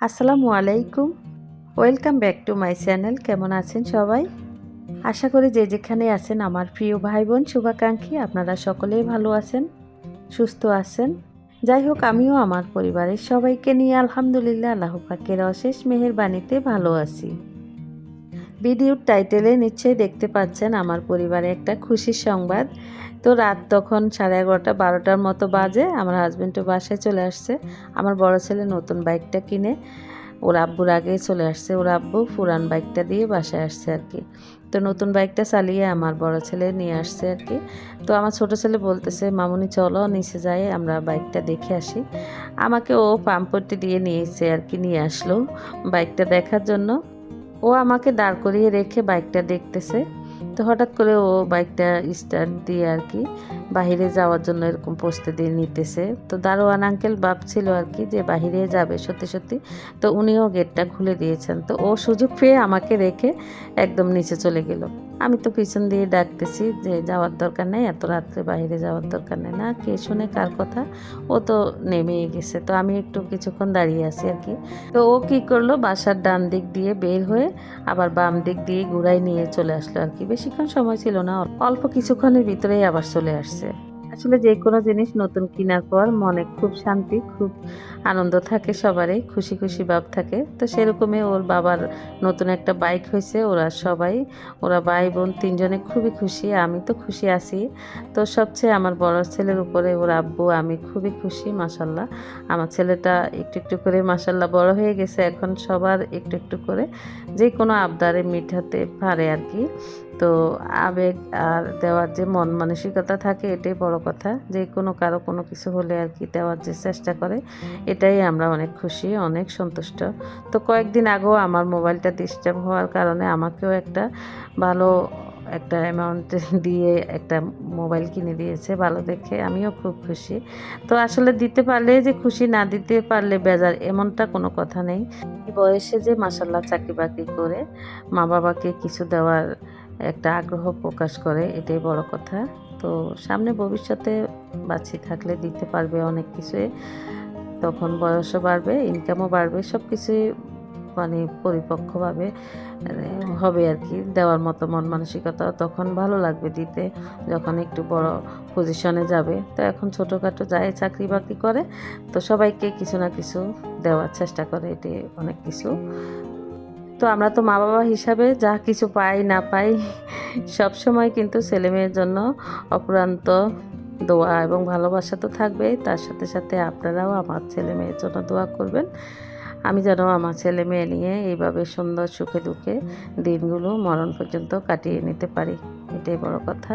আসসালামু আলাইকুম। Welcome back to my channel কেমন আছেন সবাই? আশা করি যে যেখানে আছেন আমার প্রিয় ভাই বোন শুভাকাঙ্ক্ষী, আপনারা সকলেই ভালো আছেন, সুস্থ আছেন। যাই হোক, আমিও আমার পরিবারের সবাইকে নিয়ে আলহামদুলিল্লাহ, আল্লাহ পাকের অশেষ মেহেরবাণীতে ভালো আছি। ভিডিওর টাইটেলে নিশ্চয়ই দেখতে পাচ্ছেন আমার পরিবারে একটা খুশির সংবাদ। তো রাত তখন সাড়ে এগারোটা, বারোটার মতো বাজে। আমার হাজব্যান্ডও বাসায় চলে আসছে। আমার বড় ছেলে নতুন বাইকটা কিনে, ওর আব্বুর আগে চলে আসছে। ওর আব্বু পুরান বাইকটা দিয়ে বাসায় আসছে আর কি। তো নতুন বাইকটা চালিয়ে আমার বড় ছেলে নিয়ে আসছে আর কি। তো আমার ছোট ছেলে বলতেছে, মামুনি, চলো নিচে যাই, আমরা বাইকটা দেখে আসি। আমাকে ও পাম্পটি দিয়ে নিয়েছে আর কি নিয়ে আসলো বাইকটা দেখার জন্য। ও আমাকে দাঁড় করিয়ে রেখে বাইকটা দেখতেছে। তো হঠাৎ করে ও বাইকটা স্টার্ট দিয়ে আর কি বাহিরে যাওয়ার জন্য এরকম প্রস্তুতি নিতেছে। তো দারোয়ান আঙ্কেল ভাবছিল আর কি যে বাহিরে যাবে সত্যি সত্যি। তো উনিও গেটটা খুলে দিয়েছেন। তো ও সুযোগ পেয়ে আমাকে রেখে একদম নিচে চলে গেল। আমি তো পিছন দিয়ে ডাকতেছি যে যাওয়ার দরকার নেই, এত রাত্রে বাইরে যাওয়ার দরকার নেই। না, কে শুনে কার কথা, ও তো নেমেই গেছে। তো আমি একটু কিছুক্ষণ দাঁড়িয়ে আছি আর কি। তো ও কি করল, বাসার ডান দিক দিয়ে বের হয়ে আবার বাম দিক দিয়ে ঘুরাই নিয়ে চলে আসলো আর কি। বেশিক্ষণ সময় ছিল না, অল্প কিছুক্ষণের ভিতরেই আবার চলে আসছে। আসলে যে কোনো জিনিস নতুন কেনার পর মনে খুব শান্তি, খুব আনন্দ থাকে সবারই, খুশি খুশি ভাব থাকে। তো সেরকমই ওর বাবার নতুন একটা বাইক হয়েছে, ওরা সবাই, ওরা ভাই বোন তিনজনে খুবই খুশি, আমি তো খুশি আছি। তো সবচেয়ে আমার বড় ছেলের উপরে ওর আব্বু, আমি খুবই খুশি মাসাল্লাহ আমার ছেলেটা একটু একটু করে মাসাল্লাহ বড় হয়ে গেছে, এখন সবার একটু একটু করে যে কোনো আবদারে মিঠাতে পারে আর কি। তো আবেগ আর দেওয়ার যে মন মানসিকতা থাকে, এটাই বড় কথা। যে কোনো কারও কোনো কিছু হলে আর কি দেওয়ার যে চেষ্টা করে, এটাই আমরা অনেক খুশি, অনেক সন্তুষ্ট। তো কয়েকদিন আগেও আমার মোবাইলটা ডিস্টার্ব হওয়ার কারণে আমাকেও একটা ভালো একটা অ্যামাউন্ট দিয়ে একটা মোবাইল কিনে দিয়েছে ভালো দেখে। আমিও খুব খুশি। তো আসলে দিতে পারলে যে খুশি, না দিতে পারলে বেজার, এমনটা কোনো কথা নেই। বয়সে যে মাসাল্লাহ চাকরি বাকরি করে মা বাবাকে কিছু দেওয়ার একটা আগ্রহ প্রকাশ করে, এটাই বড় কথা। তো সামনে ভবিষ্যতে বাচ্চি থাকলে দিতে পারবে অনেক কিছুই। তখন বয়সও বাড়বে ইনকামও বাড়বে সব কিছুই মানে পরিপক্কভাবে হবে আর কি। দেওয়ার মতো মন মানসিকতা তখন ভালো লাগবে দিতে, যখন একটু বড় পজিশনে যাবে। তো এখন ছোটোখাটো যায় চাকরি বাকরি করে, তো সবাইকে কিছু না কিছু দেওয়ার চেষ্টা করে এটি অনেক কিছু। তো আমরা তো মা বাবা হিসাবে যা কিছু পাই না পাই, সব সময় কিন্তু ছেলে মেয়ের জন্য অপুরান্ত দোয়া এবং ভালোবাসা তো থাকবেই। তার সাথে সাথে আপনারাও আমার ছেলে মেয়ের জন্য দোয়া করবেন। আমি যেন আমার ছেলে মেয়ে নিয়ে এইভাবে সুন্দর সুখে দুঃখে দিনগুলো মরণ পর্যন্ত কাটিয়ে নিতে পারি। এটাই বড় কথা।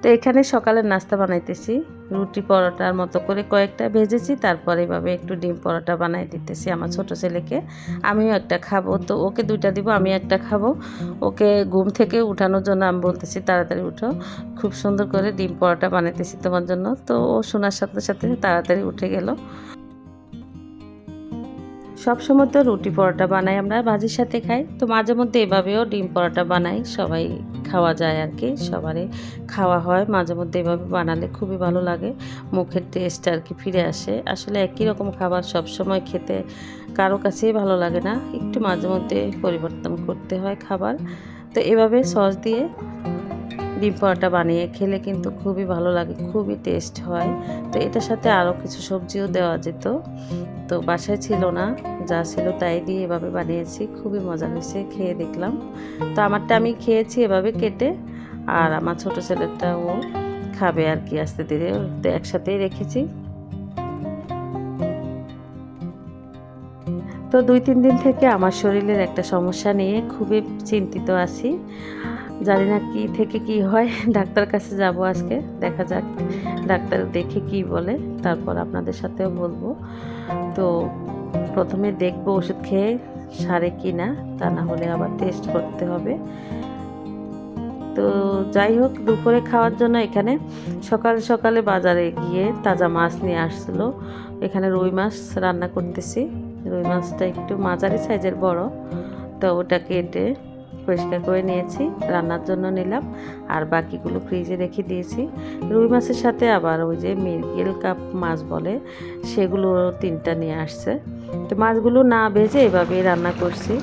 তো এখানে সকালের নাস্তা বানাইতেছি। রুটি পরোটার মতো করে কয়েকটা ভেজেছি, তারপর এভাবে একটু ডিম পরোটা বানাই দিতেছি আমার ছোট ছেলেকে। আমিও একটা খাব, তো ওকে দুইটা দিব, আমি একটা খাব। ওকে ঘুম থেকে উঠানোর জন্য আমি বলতেছি, তাড়াতাড়ি উঠো। খুব সুন্দর করে ডিম পরোটা বানাইতেছি তোমার জন্য। তো ও শোনার সাথে সাথে তাড়াতাড়ি উঠে গেল। সবসময় তো রুটি পরোটা বানাই আমরা, ভাজির সাথে খাই। তো মাঝে মধ্যে এভাবেও ডিম পরোটা বানাই, সবাই খাওয়া যায় আর কি, সবারই খাওয়া হয়। মাঝে মধ্যে এভাবে বানালে খুবই ভালো লাগে, মুখের টেস্ট আর কি ফিরে আসে। আসলে একই রকম খাবার সব সময় খেতে কারও কাছেই ভালো লাগে না, একটু মাঝে মধ্যে পরিবর্তন করতে হয় খাবার। তো এভাবে সস দিয়ে ডিম পরোটা বানিয়ে খেলে কিন্তু খুবই ভালো লাগে, খুবই টেস্ট হয়। তো এটার সাথে আরও কিছু সবজিও দেওয়া যেত। তো বাসায় ছিল না, যা ছিল তাই দিয়ে এভাবে বানিয়েছি, খুবই মজা হয়েছে, খেয়ে দেখলাম। তো আমারটা আমি খেয়েছি এভাবে কেটে, আর আমার ছোট ছেলেটাও খাবে আর কি আস্তে ধীরে একসাথেই রেখেছি। তো দুই তিন দিন থেকে আমার শরীরের একটা সমস্যা নিয়ে খুবই চিন্তিত আছি। জানি না কি থেকে কি হয়, ডাক্তার কাছে যাব আজকে, দেখা যাক। ডাক্তার দেখে কি বলে, তারপর আপনাদের সাথেও বলব। তো প্রথমে দেখব ওষুধ খেয়ে সারে কি না তা না হলে আবার টেস্ট করতে হবে। তো যাই হোক, দুপুরে খাওয়ার জন্য এখানে সকাল সকালে বাজারে গিয়ে তাজা মাছ নিয়ে আসছিল। এখানে রুই মাছ রান্না করতেছি। রুই মাছটা একটু মাঝারি সাইজের বড়, তো ওটা কেটে পরিষ্কার করে নিয়েছি, রান্নার জন্য নিলাম। আর বাকিগুলো ফ্রিজে রেখে দিয়েছি। রুই মাছের সাথে আবার ওই যে মিরগেল কাপ মাছ বলে, সেগুলো তিনটা নিয়ে আসছে। তো মাছগুলো না ভেজে এভাবেই রান্না করছি।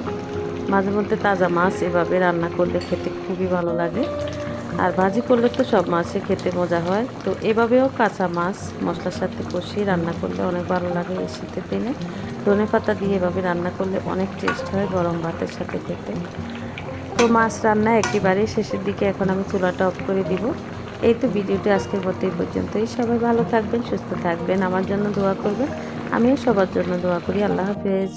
মাঝে মধ্যে তাজা মাছ এভাবে রান্না করলে খেতে খুবই ভালো লাগে। আর ভাজি করলে তো সব মাছে খেতে মজা হয়। তো এভাবেও কাঁচা মাছ মশলার সাথে কষিয়ে রান্না করলে অনেক ভালো লাগে এই শীতের দিনে। ধনে পাতা দিয়ে এভাবে রান্না করলে অনেক টেস্ট হয় গরম ভাতের সাথে খেতে। তো মাছ রান্না একেবারে শেষের দিকে, এখন আমি চুলাটা অফ করে দিব। এই তো ভিডিওটি আজকের মতো এই পর্যন্তই। সবাই ভালো থাকবেন, সুস্থ থাকবেন। আমার জন্য দোয়া করবেন। আমিও সবার জন্য দোয়া করি। আল্লাহ হাফেজ।